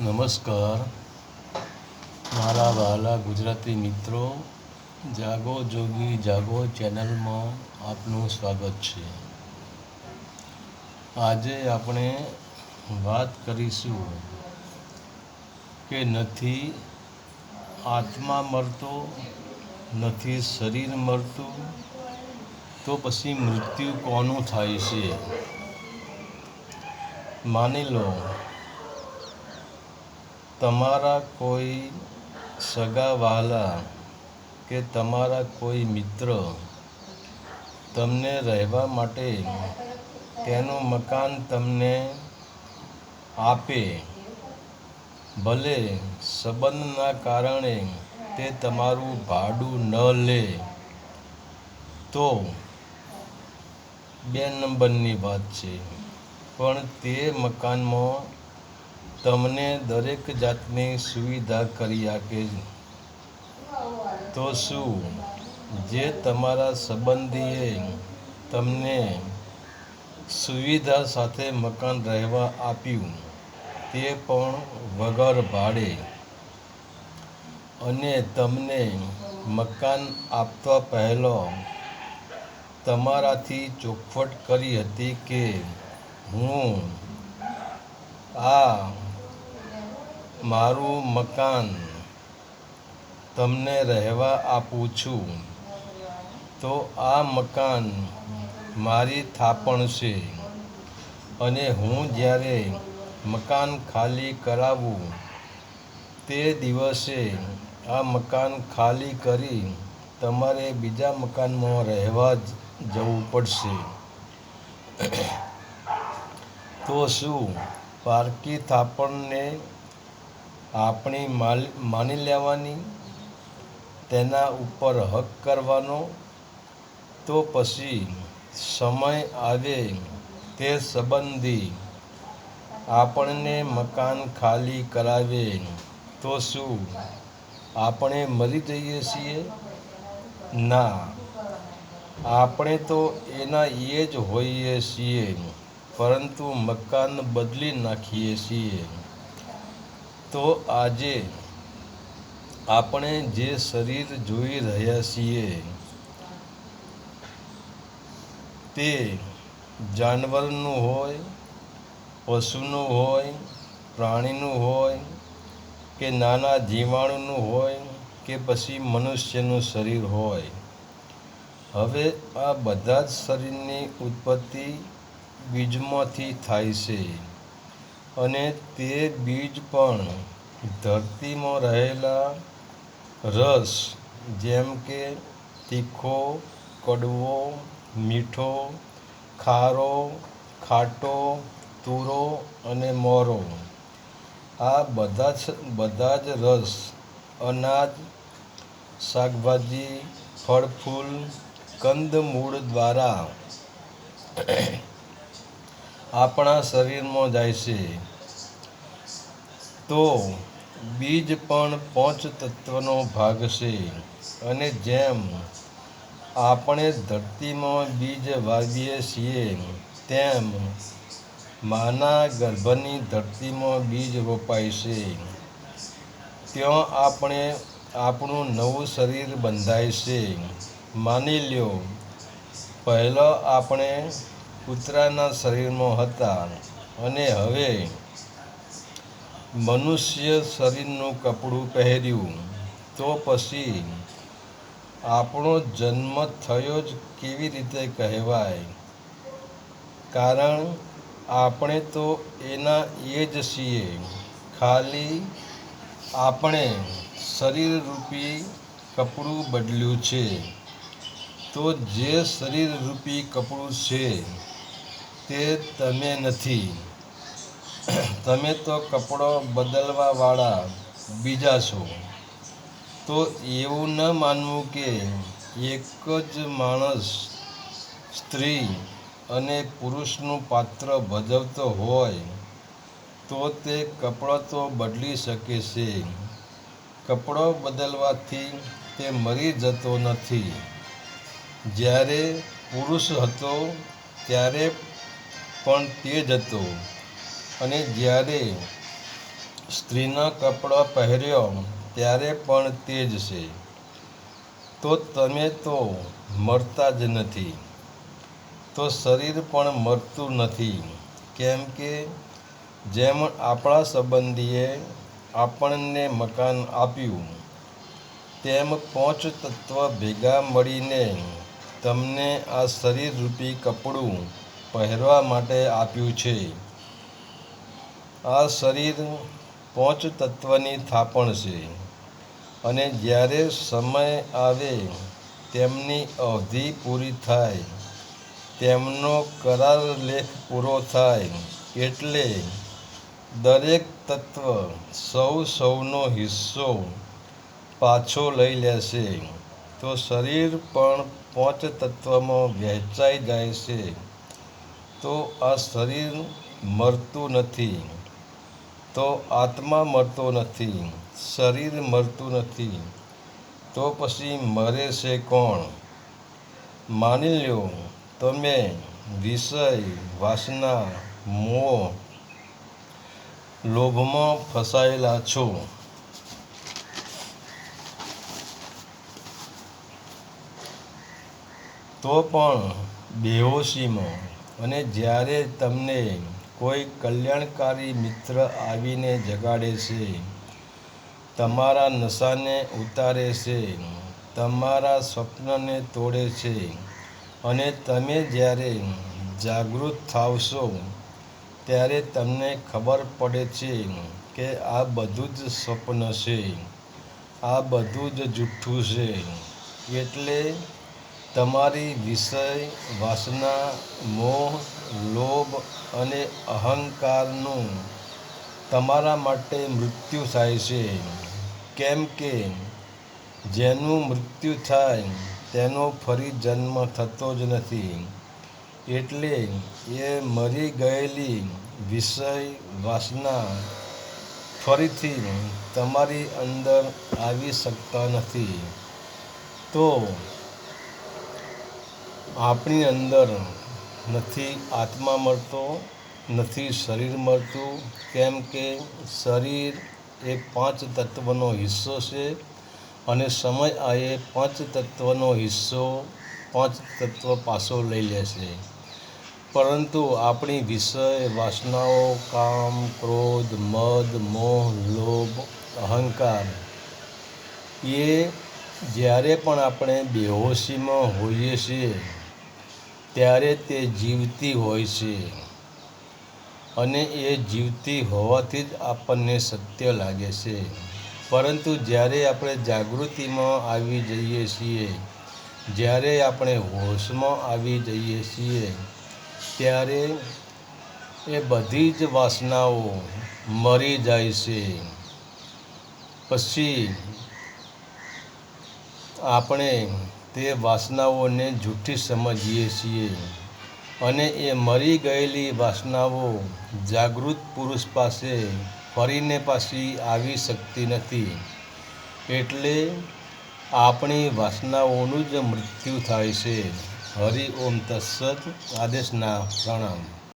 નમસ્કાર. મારા વહાલા ગુજરાતી મિત્રો, જાગો જોગી, જાગો ચેનલમાં આપનું સ્વાગત છે. આજે આપણે વાત કરીશું કે નથી આત્મા મરતો, નથી શરીર મરતું, તો પછી મૃત્યુ કોનું થાય છે? માની લો તમારા કોઈ સગા વહાલા કે તમારા કોઈ મિત્ર તમને રહેવા માટે તેનું મકાન તમને આપે, ભલે સંબંધના કારણે તે તમારું ભાડું ન લે, તો બે નંબરની વાત છે. પણ તે મકાનમાં તમને દરેક જાતની સુવિધા કરી આપે તો શું? જે તમારા સંબંધીએ તમને સુવિધા સાથે મકાન રહેવા આપ્યું, તે પણ વગર ભાડે. અને તમને મકાન આપતા પહેલાં તમારાથી ચોખવટ કરી હતી કે હું આ મારું મકાન તમને રહેવા આપું છું. તો આ મકાન મારી થાપણ છે અને હું જ્યારે મકાન ખાલી કરાવું તે દિવસે આ મકાન ખાલી કરી તમારે બીજા મકાનમાં રહેવા જ જવું પડશે. તો શું પારકી થાપણને આપણી માની લેવાની, તેના ઉપર હક કરવાનો, તો પછી સમય આવે તે સંબંધી આપણને મકાન ખાલી કરાવે, તો શું? આપણે મરી જઈએ છીએ? ના. આપણે તો એના એ જ હોઈએ છીએ, પરંતુ મકાન બદલી નાખીએ છીએ. તો આજે આપણે જે શરીર જોઈ રહ્યા છીએ તે જાનવરનું હોય, પશુનું હોય, પ્રાણીનું હોય કે નાના જીવાણુનું હોય કે પછી મનુષ્યનું શરીર હોય. હવે આ બધા જ શરીરની ઉત્પત્તિ બીજમાંથી થાય છે. અને તે બીજ પણ ધરતીમાં રહેલા રસ, જેમ કે તીખો, કડવો, મીઠો, ખારો, ખાટો, તુરો અને મોરો. આ બધા જ બધા જ રસ અનાજ, શાકભાજી, ફળ, ફૂલ કંદમૂળ દ્વારા આપણા શરીરમાં જાય છે. તો બીજ પણ પાંચ તત્વનો ભાગ છે. અને જેમ આપણે ધરતીમાં બીજ વાવીએ છીએ, તેમ માના ગર્ભની ધરતીમાં બીજ રોપાય છે. ત્યાં આપણે આપણું નવું શરીર બંધાય છે. માની લ્યો, પહેલાં આપણે કૂતરાના શરીરમાં હતા અને હવે મનુષ્ય શરીરનું કપડું પહેર્યું. તો પછી આપણો જન્મ થયો જ કેવી રીતે કહેવાય? કારણ આપણે તો એના એ જ છીએ. ખાલી આપણે શરીરરૂપી કપડું બદલ્યું છે. તો જે શરીરરૂપી કપડું છે તે તમે નથી. તમે તો કપડો બદલવાવાળા બીજા છો. તો એવું ન માનવું કે એક જ માણસ સ્ત્રી અને પુરુષનું પાત્ર ભજવતો હોય તો તે કપડો તો બદલી શકે છે. કપડો બદલવાથી તે મરી જતો નથી. જ્યારે પુરુષ હતો, ત્યારે પણ તે જ હતો. અને જ્યારે સ્ત્રીના કપડાં પહેર્યો ત્યારે પણ તે જ છે. તો તમે તો મરતા જ નથી. તો શરીર પણ મરતું નથી. કેમ કે જેમ આપણા સંબંધીએ આપણને મકાન આપ્યું, તેમ પાંચ તત્વ ભેગા મળીને તમને આ શરીરરૂપી કપડું પહેરવા માટે આપ્યું છે. આ શરીર પાંચ તત્વની થાપણ છે અને જ્યારે સમય આવે તેમની અવધિ પૂરી થાય, તેમનો કરાર લેખ પૂરો થાય એટલે દરેક તત્વ સૌ સૌનો હિસ્સો પાછો લઈ લેશે. તો શરીર પણ પાંચ તત્વમાં વહેંચાઈ જાય છે. તો આ શરીર મરતું નથી. તો આત્મા મરતો નથી. શરીર મરતું નથી. તો પછી મરે છે કોણ? માની લ્યો તમે વિષય, વાસના, મોહ લોભમાં ફસાયેલા છો. તો પણ બેહોશીમાં અને જ્યારે તમને કોઈ કલ્યાણકારી મિત્ર આવીને જગાડે છે, તમારા નશાને ઉતારે છે, તમારા સ્વપ્નને તોડે છે અને તમે જ્યારે જાગૃત થાવશો, ત્યારે તમને ખબર પડે છે કે આ બધું જ સ્વપ્ન છે, આ બધું જ જૂઠ્ઠું છે. એટલે તમારી વિષય, વાસના, મોહ, લોભ અને અહંકારનું તમારા માટે મૃત્યુ થાય છે. કેમ કે જેનું મૃત્યુ થાય, તેનો ફરી જન્મ થતો જ નથી. એટલે એ મરી ગયેલી વિષય, વાસના ફરીથી તમારી અંદર આવી શકતા નથી. તો આપણી અંદર નથી આત્મા મળતો, નથી શરીર મળતું, કેમ કે શરીર એ પાંચ તત્વનો હિસ્સો છે અને સમય આવે પાંચ તત્વનો હિસ્સો પાંચ તત્વ પાછો લઈ લેશે પરંતુ આપણી વિષય, વાસનાઓ, કામ, ક્રોધ, મદ, મોહ, લોભ, અહંકાર, એ જ્યારે પણ આપણે બેહોશીમાં હોઈએ છીએ, ત્યારે તે જીવતી હોય છે. અને એ જીવતી હોવાથી જ આપણને સત્ય લાગે છે. પરંતુ જ્યારે આપણે જાગૃતિમાં આવી જઈએ છીએ, જ્યારે આપણે હોશમાં આવી જઈએ છીએ, ત્યારે એ બધી જ વાસનાઓ મરી જાય છે. પછી આપણે તે વાસનાઓને જૂઠી સમજીએ છીએ અને એ મરી ગયેલી વાસનાઓ જાગૃત પુરુષ પાસે ફરીને પાછી આવી શકતી નથી. એટલે આપણી વાસનાઓનું જ મૃત્યુ થાય છે. હરિ ઓમ તત્સત આદેશના પ્રણામ.